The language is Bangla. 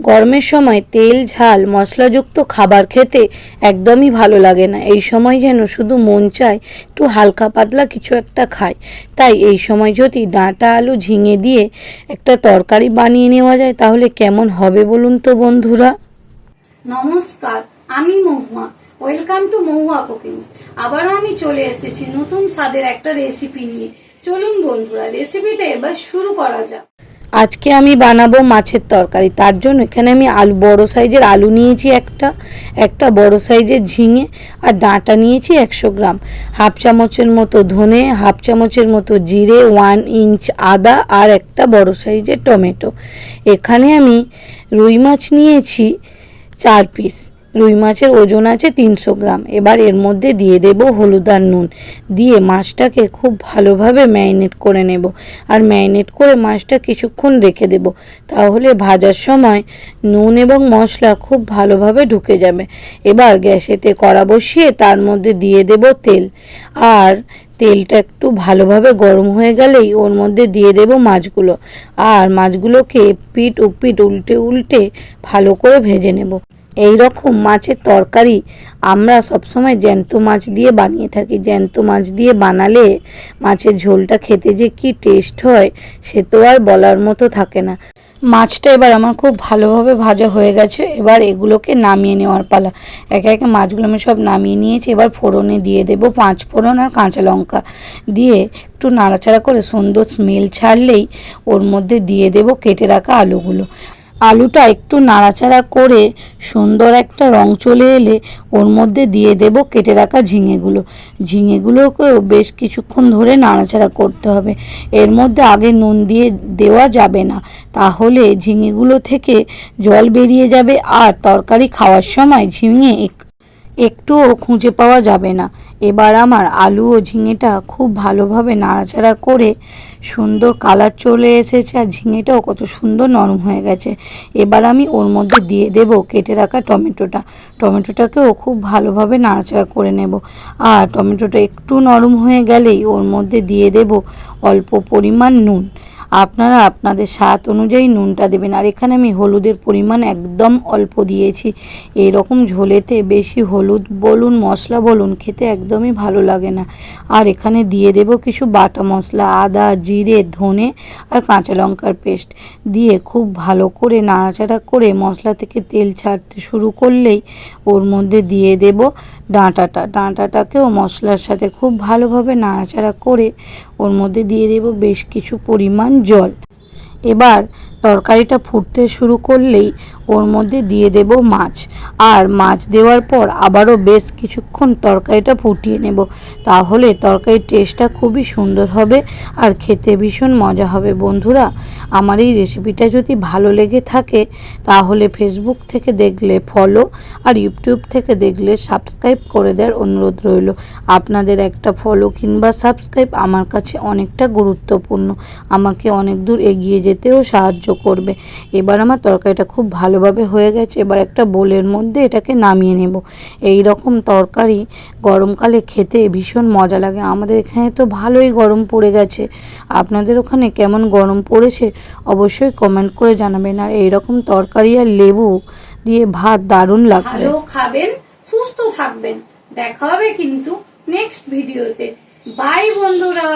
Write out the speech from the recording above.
গরমের সময় তেল, ঝাল, মশলাযুক্ত খাবার খেতে একদমই ভালো লাগে না। এই সময় যেন শুধু মন চায় একটু হালকা পাতলা কিছু একটা খায়। তাই এই সময় যদি ডাঁটা আলু ঝিঙে দিয়ে একটা তরকারি বানিয়ে নেওয়া যায়, তাহলে কেমন হবে বলুন তো বন্ধুরা? নমস্কার, আমি Mahua. Welcome to Mahua cookings আবারও আমি চলে এসেছি নতুন স্বাদের একটা রেসিপি নিয়ে। চলুন বন্ধুরা রেসিপিটা এবার শুরু করা যাক। আজকে আমি বানাবো মাছের তরকারি। তার জন্য এখানে আমি আলু, বড় সাইজের আলু নিয়েছি একটা একটা বড় সাইজের ঝিঙে আর ডাঁটা নিয়েছি একশো গ্রাম। হাফ চামচের মতো ধনে, হাফ চামচের মতো জিরে, ওয়ান ইঞ্চ আদা আর একটা বড় সাইজের টমেটো। এখানে আমি রুই মাছ নিয়েছি চার পিস। রুই মাছের ওজন আছে তিনশো গ্রাম। এবার এর মধ্যে দিয়ে দেব হলুদ আর নুন। দিয়ে মাছটাকে খুব ভালোভাবে ম্যারিনেট করে নেব। আর ম্যারিনেট করে মাছটা কিছুক্ষণ রেখে দেব। তাহলে ভাজার সময় নুন এবং মশলা খুব ভালোভাবে ঢুকে যাবে। এবার গ্যাসেতে কড়া বসিয়ে তার মধ্যে দিয়ে দেব তেল। আর তেলটা একটু ভালোভাবে গরম হয়ে গেলেই ওর মধ্যে দিয়ে দেব মাছগুলো। আর মাছগুলোকে পিট উপিট উল্টে উল্টে ভালো করে ভেজে নেব। এই রকম মাছের তরকারি আমরা সবসময় জ্যান্ত মাছ দিয়ে বানিয়ে থাকি। জ্যান্ত মাছ দিয়ে বানালে মাছের ঝোলটা খেতে যে কি টেস্ট হয়, সে তো আর বলার মতো থাকে না। মাছটা এবার আমার খুব ভালোভাবে ভাজা হয়ে গেছে, এবার এগুলোকে নামিয়ে নেওয়ার পালা। একে একে মাছগুলো আমি সব নামিয়ে নিয়েছি, এবার ফোড়নে দিয়ে দেবো পাঁচ ফোড়ন আর কাঁচা লঙ্কা। দিয়ে একটু নাড়াচাড়া করে সুন্দর স্মেল ছাড়লেই ওর মধ্যে দিয়ে দেবো কেটে রাখা আলুগুলো। আলুটা একটু নাড়াচাড়া করে সুন্দর একটা রং চলে এলে ওর মধ্যে দিয়ে দেব কেটে রাখা ঝিঙেগুলো। ঝিঙেগুলোকেও বেশ কিছুক্ষণ ধরে নাড়াচাড়া করতে হবে। এর মধ্যে আগে নুন দিয়ে দেওয়া যাবে না। তাহলে ঝিঙেগুলো থেকে জল বেরিয়ে যাবে আর তরকারি খাওয়ার সময় ঝিঙে এক- একটুও খুঁজে পাওয়া যাবে না। এবার আমার আলু ও ঝিঙেটা খুব ভালোভাবে নাড়াচাড়া করে সুন্দর কালার চলে এসেছে আর ঝিঙেটাও কত সুন্দর নরম হয়ে গেছে। এবার আমি ওর মধ্যে দিয়ে দেব কেটে রাখা টমেটোটা। টমেটোটাকেও খুব ভালোভাবে নাড়াচাড়া করে নেব। আর টমেটোটা একটু নরম হয়ে গেলেই ওর মধ্যে দিয়ে দেব অল্প পরিমাণ নুন। আপনারা আপনাদের স্বাদ অনুযায়ী নুনটা দেবেন। আর এখানে আমি হলুদের পরিমাণ একদম অল্প দিয়েছি। এই রকম ঝোলেতে বেশি হলুদ বলুন, মশলা বলুন, খেতে একদমই ভালো লাগে না। আর এখানে দিয়ে দেব কিছু বাটা মশলা, আদা, জিরে, ধনে আর কাঁচা লঙ্কার পেস্ট। দিয়ে খুব ভালো করে নাড়াচাড়া করে মশলা থেকে তেল ছাড়তে শুরু করলেই ওর মধ্যে দিয়ে দেব ডাঁটাটা, ডাঁটাটাকেও মশলার সাথে খুব ভালোভাবে নাড়াচাড়া করে ওর মধ্যে দিয়ে দেব বেশ কিছু পরিমাণ জল। এবার তরকারিটা ফুটতে শুরু করলেই ওর মধ্যে দিয়ে দেব মাছ। আর মাছ দেওয়ার পর আবারও বেশ কিছুক্ষণ তরকারিটা ফুটিয়ে নেব। তাহলে তরকারির টেস্টটা খুবই সুন্দর হবে আর খেতে ভীষণ মজা হবে। বন্ধুরা, আমার এই রেসিপিটা যদি ভালো লেগে থাকে, তাহলে ফেসবুক থেকে দেখলে ফলো আর ইউটিউব থেকে দেখলে সাবস্ক্রাইব করে দেওয়ার অনুরোধ রইল। আপনাদের একটা ফলো কিংবা সাবস্ক্রাইব আমার কাছে অনেকটা গুরুত্বপূর্ণ। আমাকে অনেক দূর এগিয়ে যেতেও সাহায্য করবে। এবার আমার তরকারিটা খুব ভালোভাবে হয়ে গেছে, এবার একটা বোলের মধ্যে এটাকে নামিয়ে নেব। এই রকম তরকারি গরমকালে খেতে ভীষণ মজা লাগে। আমাদের এখানে তো ভালোই গরম পড়ে গেছে। আপনাদের ওখানে কেমন গরম পড়েছে অবশ্যই কমেন্ট করে জানাবেন। আর এইরকম তরকারি আর লেবু দিয়ে ভাত দারুণ লাগবে। খাবেন, সুস্থ থাকবেন। দেখা হবে কিন্তু নেক্সট ভিডিওতে বাই বন্ধুরা।